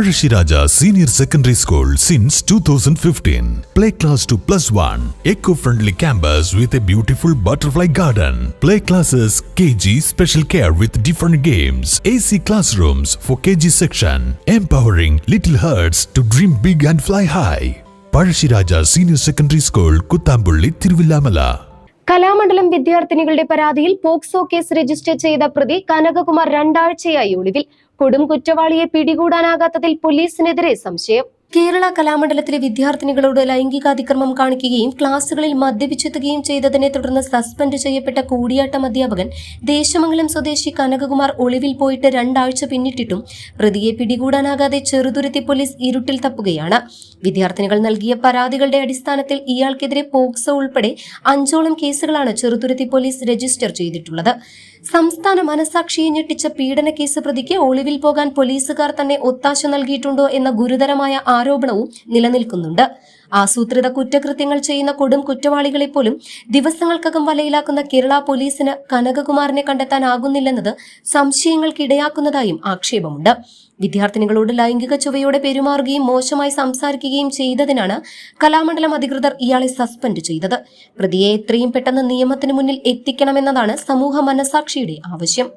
Parashiraja Senior Secondary School since 2015. Play class to plus one. Eco-friendly campus with a beautiful butterfly garden. Play classes KG special care with different games. AC classrooms for KG section. Empowering little hearts to dream big and fly high. Parashiraja Senior Secondary School, Tiruvillamala. Kalamandalam വിദ്യാർത്ഥിനികളുടെ പരാതിയിൽ POCSO case register ചെയ്ത പ്രതി കനകകുമാർ രണ്ടാഴ്ചയായി ഒളിവിൽ. കൊടും കുറ്റവാളിയെ പിടികൂടാനാകാത്തതിൽ പോലീസിനെതിരെ സംശയം. കേരള കലാമണ്ഡലത്തിലെ വിദ്യാർത്ഥിനികളോട് ലൈംഗികാതിക്രമം കാണിക്കുകയും ക്ലാസുകളിൽ മദ്യപിച്ചെത്തുകയും ചെയ്തതിനെ തുടർന്ന് സസ്പെൻഡ് ചെയ്യപ്പെട്ട കൂടിയാട്ടം അധ്യാപകൻ ദേശമംഗലം സ്വദേശി കനകകുമാർ ഒളിവിൽ പോയിട്ട് രണ്ടാഴ്ച പിന്നിട്ടിട്ടും പ്രതിയെ പിടികൂടാനാകാതെ ചെറുതുരുത്തി പോലീസ് ഇരുട്ടിൽ തപ്പുകയാണ്. വിദ്യാർത്ഥിനികൾ നൽകിയ പരാതികളുടെ അടിസ്ഥാനത്തിൽ ഇയാൾക്കെതിരെ പോക്സോ ഉൾപ്പെടെ അഞ്ചോളം കേസുകളാണ് ചെറുതുരുത്തി പോലീസ് രജിസ്റ്റർ ചെയ്തിട്ടുള്ളത്. സംസ്ഥാന മനസാക്ഷിയെ ഞെട്ടിച്ച പീഡന കേസ് പ്രതിക്ക് ഒളിവിൽ പോകാൻ പോലീസുകാർ തന്നെ ഒത്താശ നൽകിയിട്ടുണ്ടോ എന്ന ഗുരുതരമായ ആരോപണവും നിലനിൽക്കുന്നുണ്ട്. ആസൂത്രിത കുറ്റകൃത്യങ്ങൾ ചെയ്യുന്ന കൊടും കുറ്റവാളികളെ പോലും ദിവസങ്ങൾക്കകം വലയിലാക്കുന്ന കേരള പോലീസിന് കനകകുമാറിനെ കണ്ടെത്താനാകുന്നില്ലെന്നത് സംശയങ്ങൾക്കിടയാക്കുന്നതായും ആക്ഷേപമുണ്ട്. വിദ്യാർത്ഥിനികളോട് ലൈംഗിക ചുവയോടെ പെരുമാറുകയും മോശമായി സംസാരിക്കുകയും ചെയ്തതിനാണ് കലാമണ്ഡലം അധികൃതർ ഇയാളെ സസ്പെൻഡ് ചെയ്തത്. പ്രതിയെ എത്രയും പെട്ടെന്ന് നിയമത്തിന് മുന്നിൽ എത്തിക്കണമെന്നതാണ് സമൂഹ മനസാക്ഷിയുടെ ആവശ്യം.